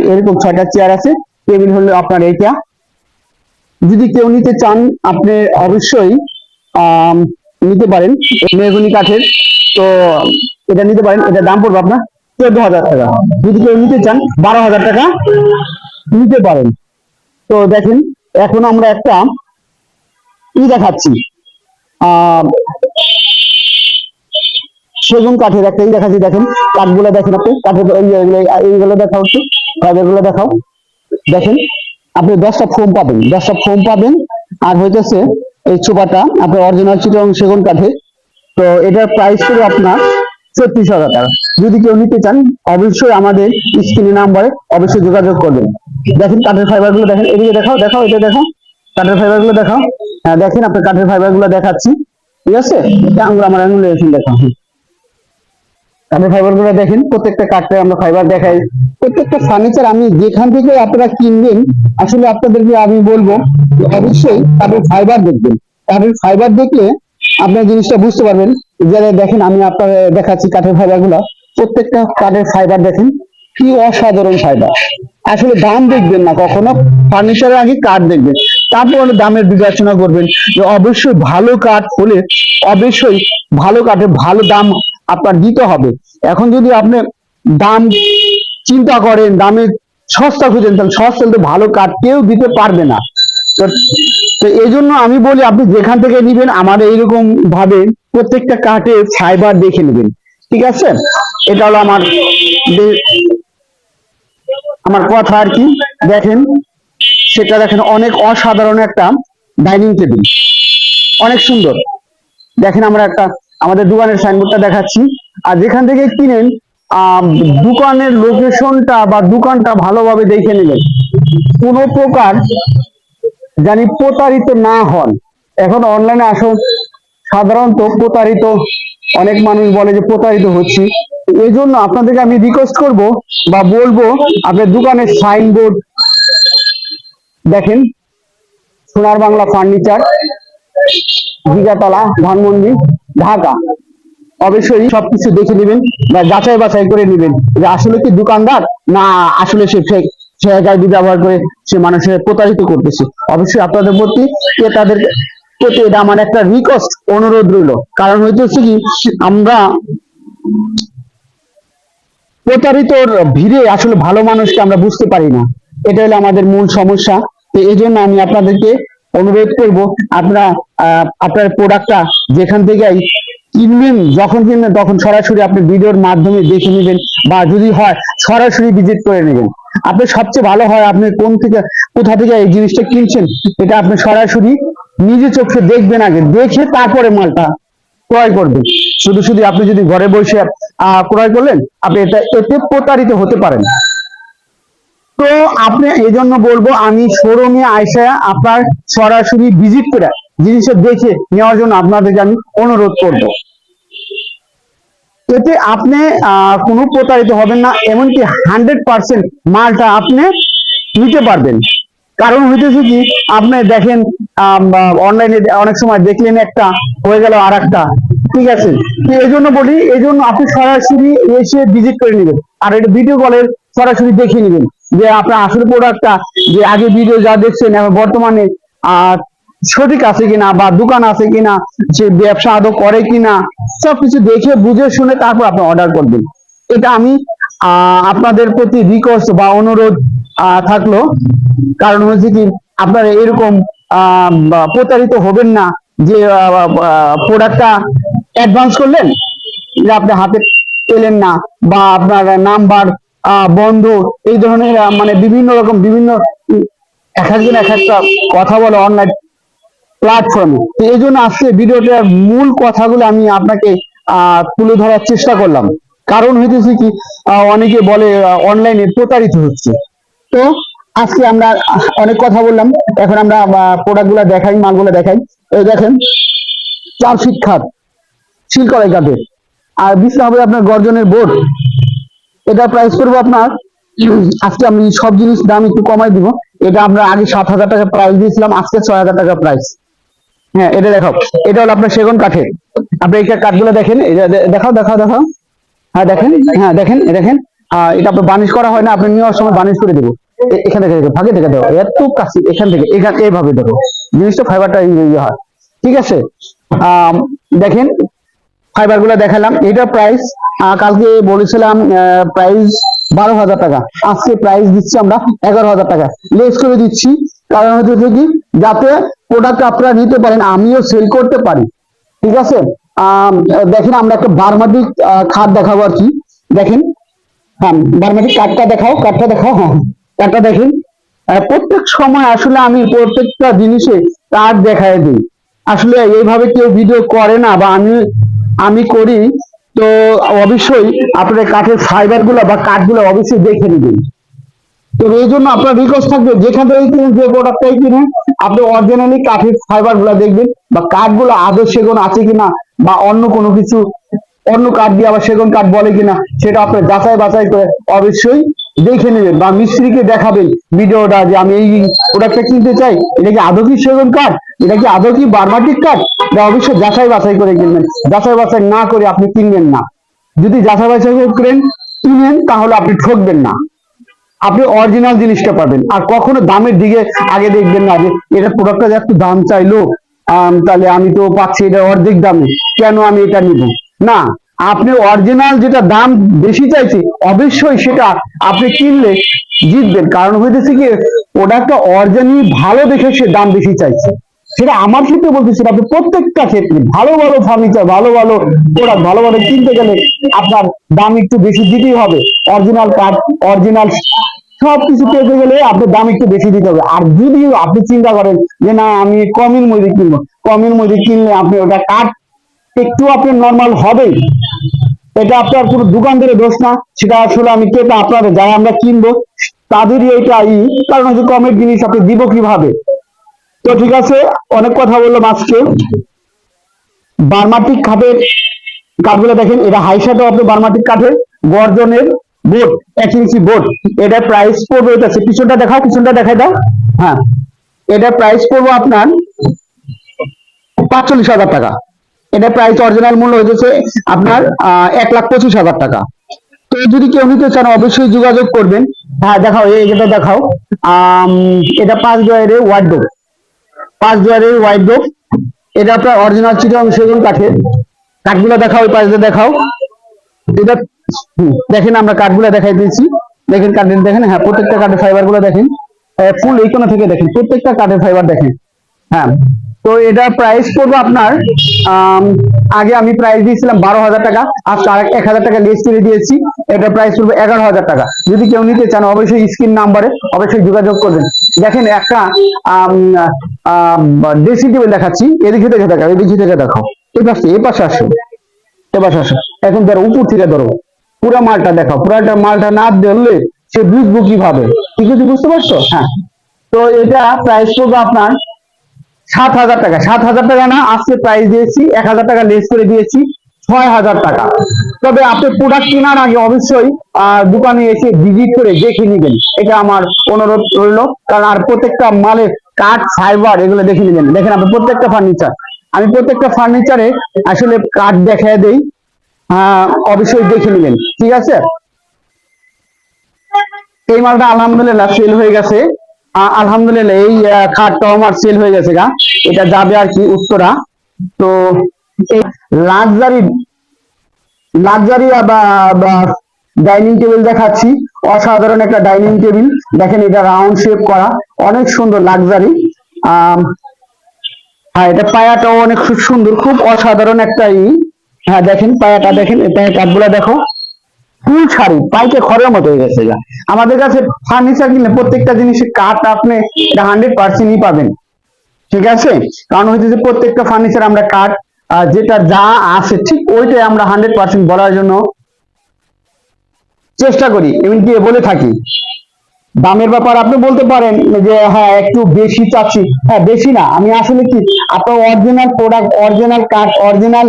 এরকম ছয়টা চেয়ার আছে। টেবিল হলো আপনার এইটা। যদি কেউ নিতে চান, আপনি অবশ্যই নিতে পারেন মেহগুনি কাঠের। তো এটা নিতে পারেন এটা দাম পড়বে আপনার চোদ্দ হাজার টাকা। যদি কেউ নিতে চান বারো হাজার টাকা নিতে পারেন। তো দেখেন, এখন আমরা একটা ই দেখাচ্ছি। সেগুন কাঠের একটা ই দেখাচ্ছি, দেখেন। কাঠগুলো দেখেন আপনি, কাঠের এই- এই- এইগুলো দেখাও একটু ফাইবারগুলো দেখাও। দেখেন, আপনি দশটা ফোম পাবেন, দশটা ফোম পাবেন। আর হইতেছে এই চোপাটা, আপনার অরিজিনাল চিটং সেগুন কাঠে তো এটার প্রাইস করে আপনার ছত্রিশ হাজার টাকা। যদি কেউ নিতে চান, অবশ্যই আমাদের স্ক্রিনে নাম্বারে অবশ্যই যোগাযোগ করবেন। দেখেন কাঠের ফাইবারগুলো দেখেন, এদিকে দেখাও দেখাও এটা দেখাও। কাঠের ফাইবারগুলো দেখাও। হ্যাঁ দেখেন আপনার কাঠের ফাইবারগুলো দেখাচ্ছি। ঠিক আছে? আঙুল আমার আঙুল এরকম কাঠের ফাইবারগুলো দেখেন, প্রত্যেকটা কাঠের আমরা ফাইবার দেখাই। প্রত্যেকটা ফার্নিচার আমি যেখান থেকে আপনারা কিনবেন, আসলে আপনাদেরকে আমি বলব অবশ্যই কাঠের ফাইবার দেখবেন। কাঠের ফাইবার দেখলে আপনার জিনিসটা বুঝতে পারবেন। যারা দেখেন, আমি আপনার দেখাচ্ছি কাঠের ফাইবারগুলা। প্রত্যেকটা কাঠের ফাইবার দেখেন, কি অসাধারণ ফাইবার আসলে দাম দেখবেন না কখনো ফার্নিচারের আগে কাঠ দেখবেন। তারপর দামের বিবেচনা করবেন যে অবশ্যই ভালো কাঠ হলে অবশ্যই ভালো কাঠের ভালো দাম আপনার দিতে হবে। এখন যদি আপনি দাম চিন্তা করেন, দামে সস্তা খুঁজেন তাহলে সস্তা তো ভালো কাঠ কেউ দিতে পারবে না। তো এই জন্য আমি বলি, আপনি যেখান থেকে নিবেন, আমার এইরকম ভাবে প্রত্যেকটা কাঠে ফাইবার দেখে নেবেন, ঠিক আছে? এটা হলো আমার আমার কথা আর কি, দেখেন, সেটা দেখেন, অনেক অসাধারণ একটা ডাইনিং টেবিল অনেক সুন্দর। দেখেন আমরা একটা আমাদের দোকানের সাইনবোর্ডটা দেখাচ্ছি। আর যেখান থেকে কিনেন দোকানের লোকেশনটা বা দোকানটা ভালোভাবে দেখে নেবেন। কোনো প্রকার জানি প্রতারিত না হন। এখন অনলাইনে আসুন। সাধারণত প্রতারিত, অনেক মানুষ বলে যে প্রতারিত হচ্ছি। এই জন্য আপনাদেরকে আমি রিকোয়েস্ট করব বা বলব, আপনার দোকানের সাইনবোর্ড দেখেন। সোনার বাংলা ফার্নিচার দিঘাতলা, ধানমন্ডি, ঢাকা। অবশ্যই সবকিছু দেখে নেবেন বা যাচাই বাছাই করে নেবেন যে আসলে কি দোকানদার না আসলে সে ফেক ফেক আইডি ব্যবহার করে সে মানুষের প্রতারিত করতেছে। অবশ্যই আপনাদের প্রতি ক্রেতাদের প্রতি এটা আমার একটা রিকোয়েস্ট অনুরোধ রইল। কারণ হইতেছে কি, আমরা প্রতারিতর ভিড়ে আসলে ভালো মানুষকে আমরা বুঝতে পারি না। এটা হলো আমাদের মূল সমস্যা। তো এই জন্য আমি আপনাদেরকে অনুরোধ করব, আপনারা আপনার প্রোডাক্টটা যেখান থেকেই কিনবেন, যখন কিনবেন, তখন সরাসরি আপনি ভিডিওর মাধ্যমে দেখে নেবেন বা যদি হয়, সরাসরি ভিজিট করে নেবেন। আপনি সবচেয়ে ভালো হয়, আপনি কোন থেকে, কোথা থেকে এই জিনিসটা কিনছেন, এটা আপনি সরাসরি নিজে চোখে দেখবেন আগে। দেখে তারপরে মালটা ক্রয় করবেন। শুধু শুধু আপনি যদি ঘরে বসে ক্রয় করলেন, আপনি এটা এতে প্রতারিত হতে পারেন। তো আপনি এই জন্য বলব, আমি শোরুমে আইসা আপনার সরাসরি ভিজিট করে জিনিসটা দেখে নেওয়ার জন্য আপনাদেরকে আমি অনুরোধ করব। এতে আপনি কোনো প্রতারিত হবেন না, এমনকি হান্ড্রেড পার্সেন্ট মালটা আপনি নিতে পারবেন। কারণ হইতেছে কি, আপনি দেখেন অনলাইনে অনেক সময় দেখলেন একটা, হয়ে গেল আর একটা ঠিক আছে? এই জন্য বলি, এই জন্য আপনি সরাসরি এসে ভিজিট করে নেবেন। আর এটা ভিডিও কলের সরাসরি দেখে নেবেন। যে আপনার আসল প্রোডাক্টটা যে আগে ভিডিও যা দেখছেন বর্তমানে সঠিক আছে কিনা বা দোকান আছে কিনা সে ব্যবসা আদৌ করে কিনা, সবকিছু দেখে, বুঝে, শুনে তারপর আপনি অর্ডার করবেন। এটা আমি আপনাদের প্রতি রিকোয়েস্ট বা অনুরোধ থাকল। কারণ হচ্ছে কি, আপনারা এরকম প্রতারিত হবেন না যে প্রোডাক্টটা অ্যাডভান্স করলেন, যে আপনি হাতে পেলেন না বা আপনার নাম্বার বন্ধ, এই ধরনের মানে বিভিন্ন রকম, বিভিন্ন, এক একজন এক একটা কথা বলে অনলাইন প্ল্যাটফর্মে তো এই জন্য আজকে ভিডিওটার মূল কথাগুলো আমি আপনাকে তুলে ধরার চেষ্টা করলাম। কারণ হইতেছে কি অনেকে বলে অনলাইনে প্রতারিত হচ্ছে। তো আজকে আমরা অনেক কথা বললাম। এখন আমরা প্রোডাক্ট দেখাই, মালগুলো দেখাই। এই দেখেন, চার খাট শিলকড়াই কাঠের। আর বিশটা হবে আপনার গর্জনের বোর্ড। এটা প্রাইস করব আপনার, আজকে আমি সব জিনিস দাম একটু কমাই দিব। এটা আমরা আগে সাত হাজার টাকা প্রাইস দিয়েছিলাম, আজকে ছয় হাজার টাকা প্রাইস হ্যাঁ এটা দেখাও। এটা হলো আপনার সেগুন কাঠে আপনি এই কাঠগুলো দেখেন দেখাও দেখাও দেখাও। হ্যাঁ দেখেন হ্যাঁ দেখেন দেখেন। এটা আপনার বানিশ করা হয় না আপনি নেওয়ার সময় বানিশ করে দেবো। এখান থেকে দেখো, ফাঁকে থেকে দেবো এত কাছে এখান থেকে এখান এইভাবে দেখো। জিনিসটা ফাইবারটা ইয়ে হয়। ঠিক আছে? আহ দেখেন ফাইবারগুলা দেখালাম। এটা প্রাইস কালকে বলেছিলাম প্রাইস বারো হাজার টাকা। আজকে প্রাইস দিচ্ছি আমরা এগারো হাজার টাকা। লেস করে দিচ্ছি। কারণ হচ্ছে কি যাতে প্রোডাক্ট আপনারা নিতে পারেন আমিও সেল করতে পারি। ঠিক আছে? দেখেন আমরা একটা বারমাটিক খাট দেখাবো আর কি। দেখেন হ্যাঁ বারমাটিক কাঠটা দেখাও কাঠটা দেখাও হ্যাঁ কাঠটা দেখেন। আহ, প্রত্যেক সময় আসলে আমি প্রত্যেকটা জিনিসে কাঠ দেখায় দিই। আসলে এইভাবে কেউ ভিডিও করে না বা আমি আমি করি তো অবশ্যই আপনার কাঠের ফাইবারগুলো বা কাঠগুলো অবশ্যই দেখে নেবেন। তো এই জন্য আপনার রিকোয়েস্ট থাকবে, যেখান থেকে কিনেন, যে প্রোডাক্টটাই কিনেন, আপনি অরিজিনালি কাঠের ফাইবারগুলা দেখবেন বা কাঠগুলো আদর্শ সেগুন আছে কিনা বা অন্য কোনো কিছু, অন্য কাঠ দিয়ে আবার সেগুন কাঠ বলে কিনা, সেটা আপনার যাচাই বাছাই করে অবশ্যই দেখে নেবেন বা মিস্ত্রিকে দেখাবেন ভিডিওটা যে আমি এই প্রোডাক্টটা কিনতে চাই, এটা কি আদৌ কি সেগুন কাঠ এটা কি আদৌ কি বারমাটিক কাঠ এটা অবশ্যই যাচাই বাছাই করে কিনবেন। যাচাই বাছাই না করে আপনি কিনবেন না। যদি যাচাই বাছাই করেন, কিনেন, তাহলে আপনি ঠকবেন না। আপনি অরিজিনাল জিনিসটা পাবেন। আর কখনো দামের দিকে আগে দেখবেন না যে এটা প্রোডাক্টটা একটু দাম চাইলো তাহলে আমি তো পাচ্ছি এটা অর্ধেক দামে। কেন আমি এটা নিব? না। আপনি অরিজিনাল যেটা দাম বেশি চাইছি, অবশ্যই সেটা আপনি কিনলে জিতবেন। কারণ হইতেছে কি প্রোডাক্টটা অরিজিনালি ভালো দেখে সে দাম বেশি চাইছে। সেটা আমার ক্ষেত্রে বলতেছি আপনি প্রত্যেকটা ক্ষেত্রে ভালো ভালো ফার্নিচার ভালো ভালো প্রোডাক্ট ভালো ভালো কিনতে গেলে আপনার দাম একটু বেশি দিতেই হবে। অরিজিনাল কাঠ অরিজিনাল সব কিছু পেতে গেলে আপনার দাম একটু বেশি দিতে হবে। আর যদি আপনি চিন্তা করেন যে, না, আমি কমের মধ্যে কিনবো। কমের মধ্যে কিনলে আপনি ওটা কাঠ একটু আপনার নর্মাল হবেই। এটা আপনার কোনো দোকানদারের দোষ না, সেটা আসলে আমি কেটা আপনাদের, যারা আমরা কিনবো, তাদেরই এটা ই, কারণ হচ্ছে কমের জিনিস আপনি দিব কীভাবে? তো ঠিক আছে, অনেক কথা বললাম আজকে। বার্মাটিক খাটের কাঠগুলো দেখেন, এটা হাইসাটো আপনি বার্মাটিক কাঠের, গর্জনের বোর্ড এক ইঞ্চি বোর্ড এটার প্রাইস পড়বে, এটা পিছনটা দেখাও, পিছনটা দেখাই দাও। হ্যাঁ এটার প্রাইস পড়ব আপনার পাঁচচল্লিশ হাজার টাকা। এটার প্রাইস অরিজিনাল মূল্য হয়েছে আপনার এক লাখ পঁচিশ হাজার টাকা। তো যদি কেউ নিতে চান, অবশ্যই যোগাযোগ করবেন। হ্যাঁ দেখাও এটা দেখাও। এটা পাঁচ ডয়ারের ওয়ার্ডোব পাঁচ ডয়ারের ওয়ার্ডোব এটা আপনার অরিজিনাল চিটং সেগুন কাঠের। কাঠগুলো দেখাও ওই পাশে দেখাও। এটা দেখেন আমরা কাঠগুলো দেখাই দিয়েছি। দেখেন কাঠের, দেখেন হ্যাঁ প্রত্যেকটা কাঠের ফাইবারগুলো দেখেন। ফুল এই কোনা থেকে দেখেন, প্রত্যেকটা কাঠের ফাইবার দেখেন। হ্যাঁ। তো এটা প্রাইস পড়বে আপনার আগে আমি প্রাইস দিয়েছিলাম বারো হাজার টাকা আর এক হাজার টাকা লেস করে দিয়েছি, এটা প্রাইস পড়বে এগারো হাজার টাকা। যদি কেউ নিতে চান, অবশ্যই স্ক্রিন নাম্বারে অবশ্যই যোগাযোগ করবেন। দেখেন একটা ড্রেসিং টেবিল দেখাচ্ছি, এদিকে থেকে দেখাও, এদিকে থেকে দেখাও। এই পাশে এই পাশে আসো এবার আসো। এখন ধরো, উপর থেকে ধরো, পুরা মালটা দেখাও। পুরাটা মালটা না ধরলে সে বুঝব কীভাবে? ঠিক আছে বুঝতে পারছ? হ্যাঁ। তো এটা প্রাইস পড়বে আপনার সাত হাজার টাকা। সাত হাজার টাকা না, আজকে প্রাইস দিয়েছি, এক হাজার টাকা লেস করে দিয়েছি, ছয় হাজার টাকা। তবে আপনি প্রোডাক্ট কেনার আগে অবশ্যই দোকানে এসে ভিজিট করে দেখে নেবেন। এটা আমার অনুরোধ রইল। কারণ আর প্রত্যেকটা মালের কাঠ ফাইবার এগুলো দেখে নেবেন। দেখেন আপনি প্রত্যেকটা ফার্নিচার আমি প্রত্যেকটা ফার্নিচারে আসলে কাঠ দেখায় দেই। অবশ্যই দেখে নেবেন। ঠিক আছে? এই মালটা আলহামদুলিল্লাহ সেল হয়ে গেছে। আলহামদুলিল্লাহ, এই খাটটাও আমার সেল হয়ে গেছে গা। এটা যাবে আর কি উত্তরা। তো এই লাক্সারি লাক্সারি বা ডাইনিং টেবিল দেখাচ্ছি। অসাধারণ একটা ডাইনিং টেবিল দেখেন এটা রাউন্ড শেপ করা। অনেক সুন্দর লাক্সারি হ্যাঁ এটা পায়াটাও অনেক সুন্দর, খুব অসাধারণ একটা ই। হ্যাঁ দেখেন পায়াটা দেখেন পায়ের কাঠগুলা দেখো। ফুল শাড়ি পাইকে খড়ের মতো হয়ে গেছে। আমাদের কাছে ফার্নিচার কিনলে প্রত্যেকটা জিনিসের কাঠ আপনি হান্ড্রেড পার্সেন্টই পাবেন। ঠিক আছে? কারণ হচ্ছে যে প্রত্যেকটা ফার্নিচার আমরা কাঠ যেটা যা আছে, ঠিক ওইটাই আমরা হান্ড্রেড পার্সেন্ট বলার জন্য চেষ্টা করি। এমনকি বলে থাকি। দামের ব্যাপার আপনি বলতে পারেন যে হ্যাঁ একটু বেশি চাচ্ছি। হ্যাঁ বেশি না। আমি আসলে কি, আপনার অরিজিনাল প্রোডাক্ট অরিজিনাল কাঠ অরিজিনাল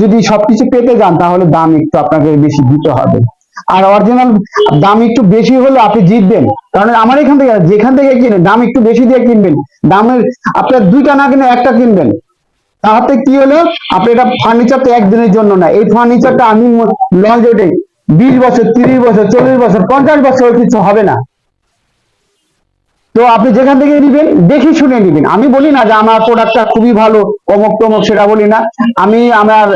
যদি সবকিছু পেতে যান, তাহলে দাম একটু আপনাকে বেশি দিতে হবে। আর অরিজিনাল দাম একটু বেশি হলে আপনি জিতবেন। কারণ আমার এখান থেকে, যেখান থেকে কিনে দাম একটু বেশি দিয়ে কিনবেন। দামের, আপনার দুইটা না কিনে একটা কিনবেন। তাহাতে কি হলো? আপনি এটা ফার্নিচার তো একদিনের জন্য না এই ফার্নিচারটা আমি লঞ্চ ওঠে বিশ বছর, তিরিশ বছর, চল্লিশ বছর, পঞ্চাশ বছর কিছু হবে না। তো আপনি যেখান থেকে নিবেন, দেখে শুনে নিবেন। আমি বলি না যে আমার প্রোডাক্টটা খুবই ভালো অমুক তমুক সেটা বলি না। আমি আমার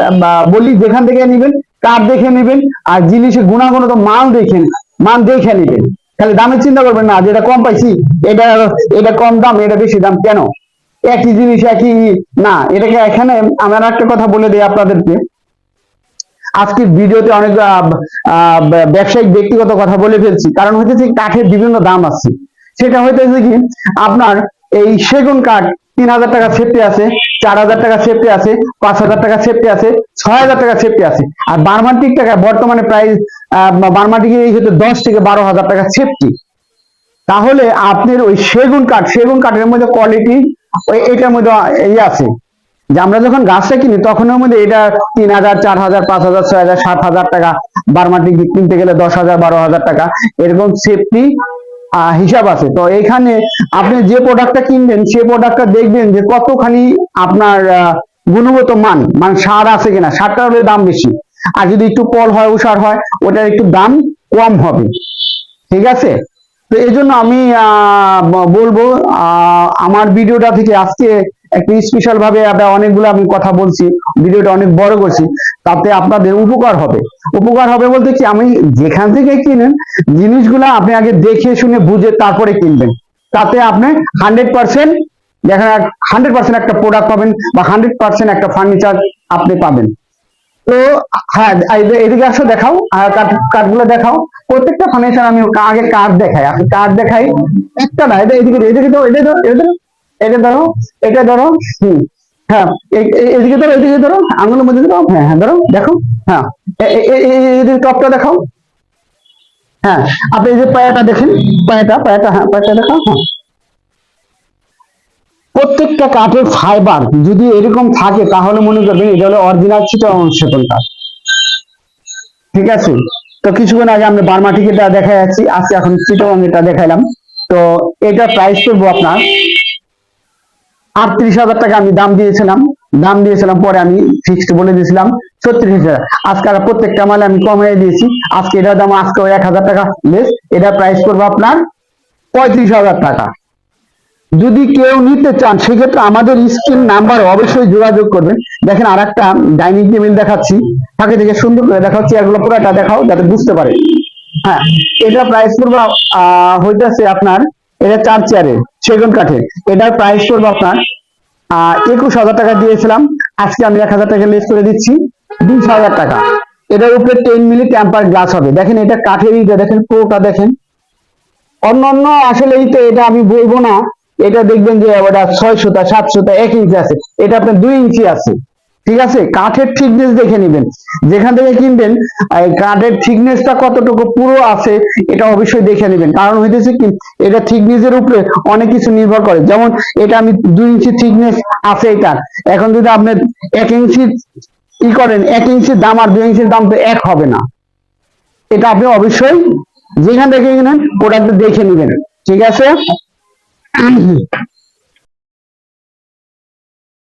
বলি যেখান থেকে নিবেন কার্ড দেখে নেবেন আর জিনিসের গুণাগুণত মাল দেখেন মান দেখে নিবেন। খালি দামের চিন্তা করবেন না, যে এটা কম পাইছি, এটা এটা কম দাম, এটা বেশি দাম, কেন? একই জিনিস, একই না, এটাকে এখানে আমার একটা কথা বলে দিই আপনাদেরকে। আজকের ভিডিওতে অনেক ব্যবসায়িক ব্যক্তিগত কথা বলে ফেলছি, কারণ হচ্ছে কাঠের বিভিন্ন দাম আছে। সেটা হইতেছে কি, আপনার এই সেগুন কাঠ তিন হাজার টাকা সেফটি আছে চার হাজার টাকা সেফটি আছে, পাঁচ হাজার টাকা সেফটি আছে, ছয় হাজার টাকা সেফটি আছে। আর বার্মাটিক টাকা, বর্তমানে প্রাইস বার্মাটিক এই হচ্ছে দশ থেকে বারো হাজার টাকা সেফটি তাহলে আপনার ওই সেগুন কাঠ, সেগুন কাঠের মধ্যে কোয়ালিটি ওই এটার মধ্যে এই আছে। যে আমরা যখন গাছটা কিনি, তখন ওর মধ্যে এটা তিন হাজার, চার হাজার, পাঁচ হাজার, ছয় হাজার, সাত হাজার টাকা। বারমাটিক কিনতে গেলে দশ হাজার, বারো হাজার টাকা। এরকম সেফটি হিসাব আছে। তো এখানে আপনি যে প্রোডাক্টটা কিনবেন সে প্রোডাক্টটা দেখবেন যে কতখানি আপনার গুণগত মান মানে সার আছে কিনা, সারটা হলে দাম বেশি। আর যদি একটু পল হয় উষার হয়, ওটার একটু দাম কম হবে। ঠিক আছে? তো এই জন্য আমি বলব আমার ভিডিওটা থেকে আজকে একটু স্পেশাল ভাবে অনেকগুলো আমি কথা বলছি, ভিডিওটা অনেক বড় করছি, তাতে আপনাদের উপকার হবে। উপকার হবে বলতে কি, আমি যেখান থেকে কিনেন, জিনিসগুলো আপনি আগে দেখে শুনে বুঝে তারপরে কিনবেন। তাতে আপনি হান্ড্রেড পার্সেন্ট দেখা হান্ড্রেড পার্সেন্ট একটা প্রোডাক্ট পাবেন বা হান্ড্রেড পার্সেন্ট একটা ফার্নিচার আপনি পাবেন। তো হ্যাঁ এদিকে আসো, দেখাও, আর কার্ডগুলো দেখাও। প্রত্যেকটা ফার্নিচার আমি আগে কার্ড দেখাই, আপনি কার্ড দেখাই, একটা না, এটা এদিকে এদিকে দাও এটা ধরো এটা ধরো এটা ধরো হ্যাঁ এদিকে ধরো এদিকে ধরো, আঙুলের মধ্যে ধরো হ্যাঁ হ্যাঁ ধরো, দেখো হ্যাঁ এদিকে টপটা দেখাও হ্যাঁ আপনি এই যে পায়াটা দেখেন, পায়াটা পায়াটা হ্যাঁ পায়াটা দেখাও হ্যাঁ। প্রত্যেকটা কাঠের ফাইবার যদি এরকম থাকে, তাহলে মনে করবেন এটা হলো অরিজিনাল চিটাং সেগুন কাঠ ঠিক আছে? তো কিছুক্ষণ আগে আমরা বার্মাটিকেটা দেখা যাচ্ছি আজকে এখন চিটাং এটা দেখাইলাম। তো এটা প্রাইস করব আপনার আটত্রিশ হাজার টাকা আমি দাম দিয়েছিলাম। দাম দিয়েছিলাম পরে আমি ফিক্সড বলে দিয়েছিলাম ছত্রিশ হাজার। আজকে আর প্রত্যেকটা মালে আমি কমিয়ে দিয়েছি। আজকে এটার দাম আজকে এক হাজার টাকা লেস এটা প্রাইস করব আপনার পঁয়ত্রিশ হাজার টাকা। যদি কেউ নিতে চান সেক্ষেত্রে আমাদের স্ক্রিন নাম্বার অবশ্যই যোগাযোগ করবেন। দেখেন আর একটা ডাইনিং টেবিল দেখাচ্ছি। থাকে থেকে সুন্দর করে দেখাচ্ছি এগুলো পুরোটা দেখাও যাতে বুঝতে পারে। হ্যাঁ এটা প্রাইস করব আহ, হইতেছে আপনার এটা চার চেয়ারের সেগুন কাঠের। এটার প্রাইস করব আপনার একুশ হাজার টাকা দিয়েছিলাম। আজকে আমি এক হাজার টাকা লেস করে দিচ্ছি, বিশ হাজার টাকা। এটার উপরে টেন মিলি ট্যাম্পার গ্লাস হবে। দেখেন এটা কাঠের ইটা, দেখেন পুরোটা দেখেন। অন্য অন্য আসলে এই তো এটা আমি বলব না, এটা দেখবেন যে ওটা ছয় সুতা, সাত সুতা, এক ইঞ্চি আছে। এটা আপনার দুই ইঞ্চি আছে। ঠিক আছে? কাঠের থিকনেস দেখে নেবেন। যেখান থেকে কিনবেন কাঠের থিকনেসটা কতটুকু পুরো আছে, এটা অবশ্যই দেখে নেবেন। কারণ হইতেছে কি, এটা থিকনেসের উপরে অনেক কিছু নির্ভর করে। যেমন, এটা আমি দুই ইঞ্চি থিকনেস আছে এটা এখন যদি আপনি এক ইঞ্চি ই করেন, এক ইঞ্চির দাম আর দুই ইঞ্চির দাম তো এক হবে না। এটা আপনি অবশ্যই যেখান থেকে কিনেন প্রোডাক্ট দেখে নেবেন। ঠিক আছে?